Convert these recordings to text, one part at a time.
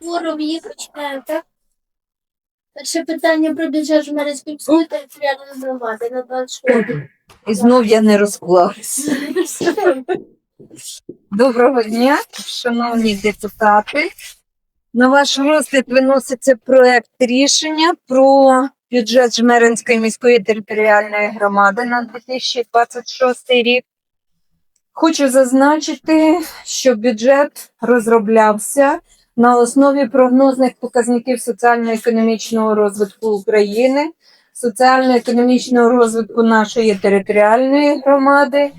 Форум їх починаємо, так? Перше питання про бюджет Жмеринської міської територіальної громади на 26 І знов я не розклалась. Доброго дня, шановні депутати. На ваш розгляд виноситься проект рішення про бюджет Жмеринської міської територіальної громади на 2026 рік. Хочу зазначити, що бюджет розроблявся на основі прогнозних показників соціально-економічного розвитку України, соціально-економічного розвитку нашої територіальної громади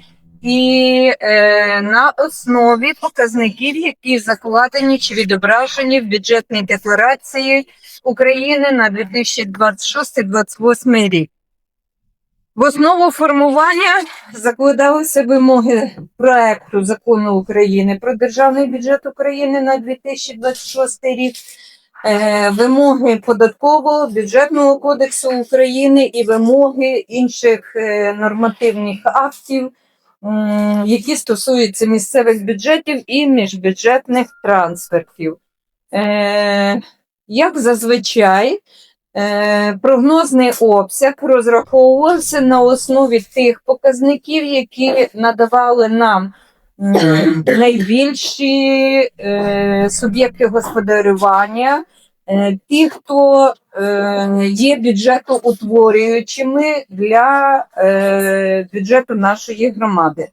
і е, на основі показників, які закладені чи відображені в бюджетній декларації України на 2026-2028 рік. В основу формування закладалися вимоги проекту закону України про державний бюджет України на 2026 рік, е, вимоги податкового бюджетного кодексу України і вимоги інших е, нормативних актів, які стосуються місцевих бюджетів і міжбюджетних трансфертів. Е, Як зазвичай, Прогнозний обсяг розраховувався на основі тих показників, які надавали нам найбільші е, суб'єкти господарювання, е, ті, хто е, є бюджетоутворюючими для е, бюджету нашої громади.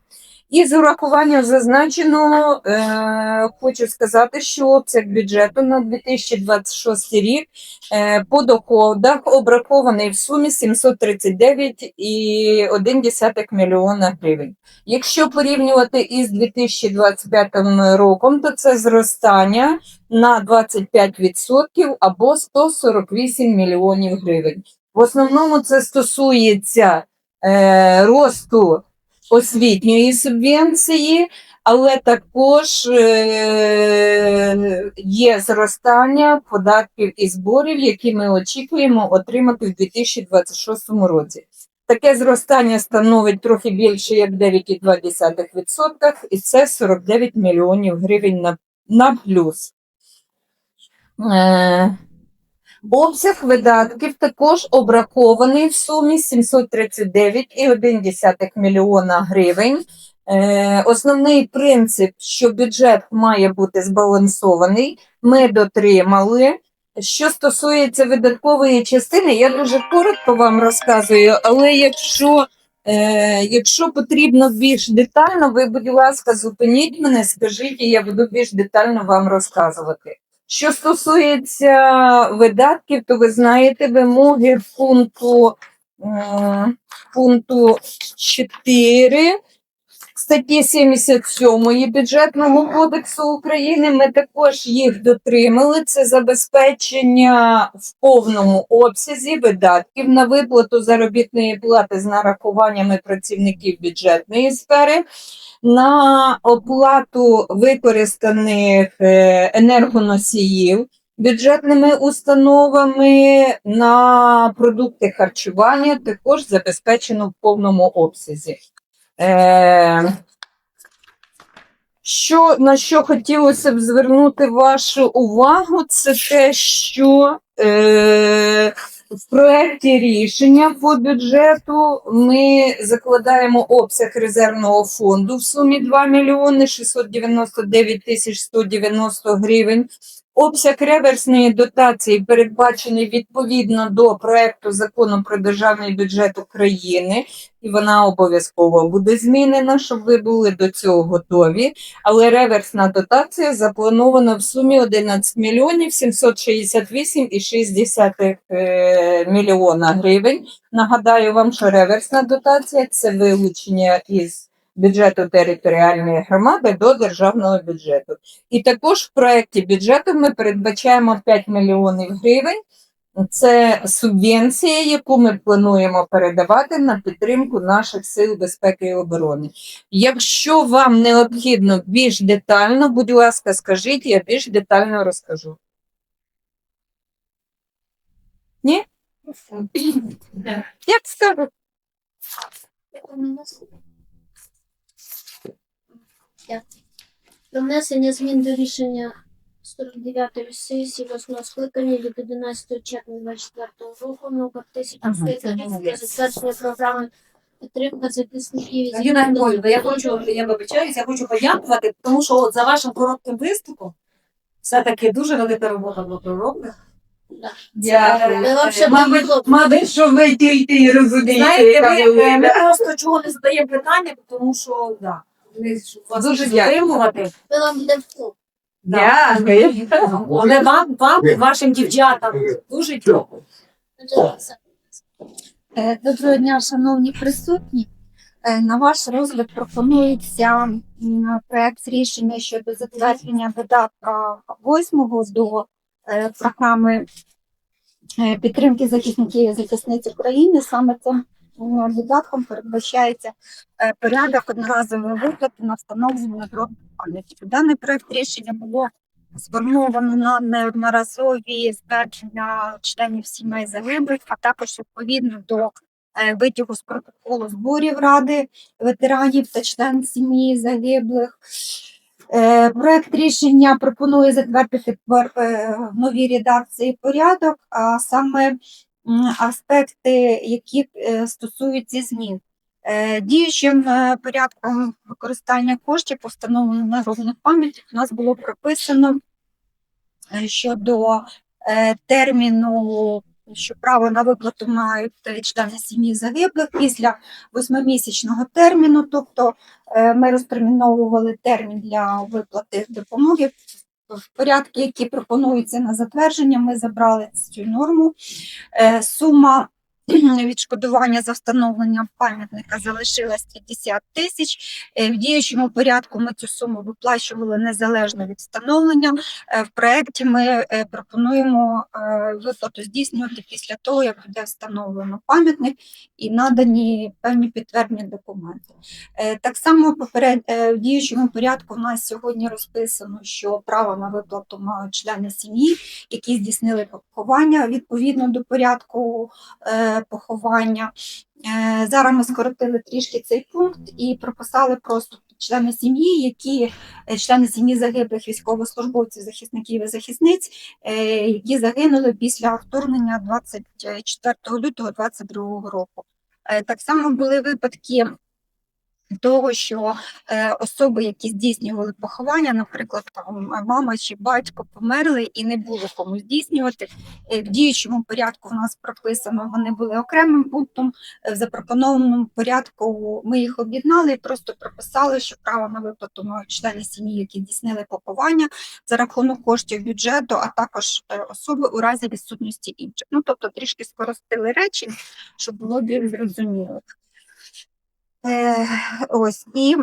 І з урахуванням зазначеного е, хочу сказати, що обсяг бюджету на 2026 рік Е, По доходах обрахований в сумі 739,1 мільйона гривень. Якщо порівнювати із 2025 роком, то це зростання на 25% або 148 мільйонів гривень. В основному це стосується е, росту освітньої субвенції, але також е, є зростання податків і зборів, які ми очікуємо отримати в 2026 році. Таке зростання становить трохи більше як 9,2%, і це 49 мільйонів гривень на, на плюс. Обсяг видатків також обрахований в сумі 739,1 мільйона гривень. Е, Основний принцип, що бюджет має бути збалансований, ми дотримали. Що стосується видаткової частини, я дуже коротко вам розказую, але якщо, е, якщо потрібно більш детально, ви, будь ласка, зупиніть мене, скажіть, і я буду більш детально вам розказувати. Що стосується видатків, то ви знаєте вимоги пункту, пункту 4 статті 77 бюджетного кодексу України. Ми також їх дотримали. Це забезпечення в повному обсязі видатків на виплату заробітної плати з нарахуваннями працівників бюджетної сфери. На оплату використаних е, енергоносіїв бюджетними установами на продукти харчування також забезпечено в повному обсязі. Е, що, на що хотілося б звернути вашу увагу, це те, що е, в проєкті рішення по бюджету ми закладаємо обсяг резервного фонду в сумі 2 мільйони 699 тисяч 190 гривень. Обсяг реверсної дотації передбачений відповідно до проекту закону про державний бюджет України, і вона обов'язково буде змінена, щоб ви були до цього готові. Але реверсна дотація запланована в сумі 11 мільйонів 768,6 е, мільйона гривень. Нагадаю вам, що реверсна дотація це вилучення із бюджету територіальної громади до державного бюджету. І також в проєкті бюджету ми передбачаємо 5 мільйонів гривень. Це субвенція, яку ми плануємо передавати на підтримку наших сил безпеки і оборони. Якщо вам необхідно більш детально, будь ласка, скажіть, я більш детально розкажу. Ні? Як скажу? Про внесення змін до рішення 49-ї сесії 8 скликання від 11 червня 24 року номер 1030 затвердження програми підтримки захисників і Ірина Анатолійовна, я хочу, я вибачаюсь, я хочу подякувати, тому що от за вашим коротким виступом все-таки дуже велика робота була пророблена. Да. Дякую. Ми Мабуть, було. мабуть, що ви тільки і розумієте, Знаєте, яка ви- ми просто чого не задаємо питання, тому що да, ми ж вас Дуже дякую. затримувати. Ми вам буде вклуб. Дякую. Але вам, вам, і вашим дівчатам дуже дякую. Е, Доброго дня, шановні присутні. Е, На ваш розгляд пропонується м, проект рішення щодо затвердження додатка 8 до е, програми е, підтримки захисників і захисниць України. Саме цим м, додатком передбачається е, порядок одноразової виплати на встановлення гробів пам'яті. Даний проект рішення було сформовано на неодноразові звернення членів сімей загиблих, а також відповідно до е, витягу з протоколу зборів Ради ветеранів та член сім'ї загиблих. Е, Проект рішення пропонує затвердити е, в новій редакції порядок, а саме аспекти, які е, стосуються змін. Діючим порядком використання коштів, постановлених на народних пам'яті, у нас було прописано щодо терміну, що право на виплату мають члени сім'ї загиблих після восьмимісячного терміну. Тобто е, ми розтерміновували термін для виплати допомоги. В порядку, які пропонуються на затвердження, ми забрали цю норму. Е, Сума відшкодування за встановлення пам'ятника залишилась 50 тисяч. Е, В діючому порядку ми цю суму виплачували незалежно від встановлення. Е, В проєкті ми е, пропонуємо виплату здійснювати після того, як буде встановлено пам'ятник і надані певні підтверджені документи. Так само в діючому порядку в нас сьогодні розписано, що право на виплату мають члени сім'ї, які здійснили поховання відповідно до порядку поховання. Е, Зараз ми скоротили трішки цей пункт і прописали просто члени сім'ї, які е, члени сім'ї загиблих військовослужбовців, захисників і захисниць, е, які загинули після вторгнення 24 лютого 2022 року. Так само були випадки того, що е, особи, які здійснювали поховання, наприклад, там мама чи батько померли і не було кому здійснювати. Е, В діючому порядку в нас прописано, вони були окремим пунктом. Е, В запропонованому порядку ми їх об'єднали і просто прописали, що право на виплату мають члени сім'ї, які здійснили поховання за рахунок коштів бюджету, а також е, особи у разі відсутності інших. Ну тобто трішки скоростили речі, щоб було більш зрозуміло. Е, ось і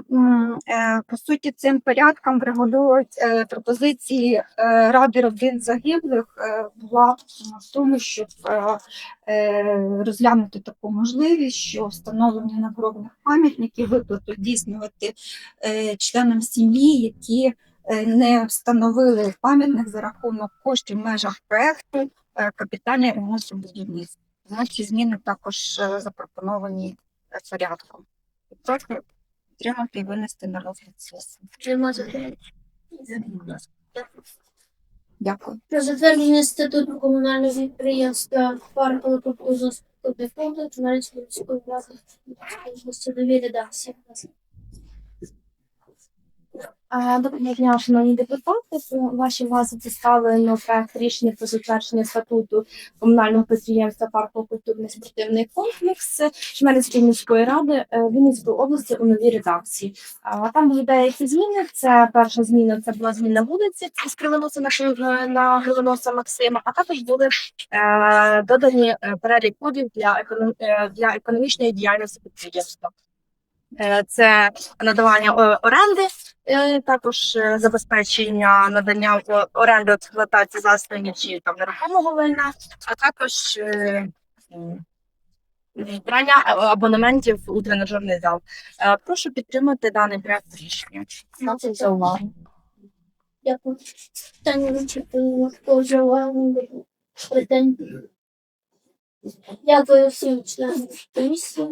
е, по суті цим порядком врегулюють е, пропозиції Ради родин загиблих була в тому, щоб розглянути таку можливість, що встановлення нагробних пам'ятників виплату здійснювати е, членам сім'ї, які не встановили пам'ятник за рахунок коштів в межах проекту капітальний ремонт будівництва. Значить, зміни також запропоновані порядком. Прошу підтримати і винести на розгляд сесії. Нема. Дякую. Про затвердження статуту комунального підприємства культурного спортивного фонду Жмеринської міської ради Судові редакції. Доброго дня, шановні депутати. До вашій увазі представлено проект рішення про затвердження статуту комунального підприємства парково-культурний спортивний комплекс Жмеринської міської ради е, Вінницької області у новій редакції. А, Там були деякі зміни. Це перша зміна це була зміна вулиці з Кривоноса на, на Максима, а також були е, додані е, перелік кодів для, економ, е, для економічної діяльності підприємства. Е, Це надавання оренди, Е, також е, забезпечення надання оренди експлуатації засобів чи там нерухомого майна, а також е, абонементів у тренажерний зал. Прошу підтримати даний проект рішення. Дякую за увагу. Дякую. Дякую всім членам комісії.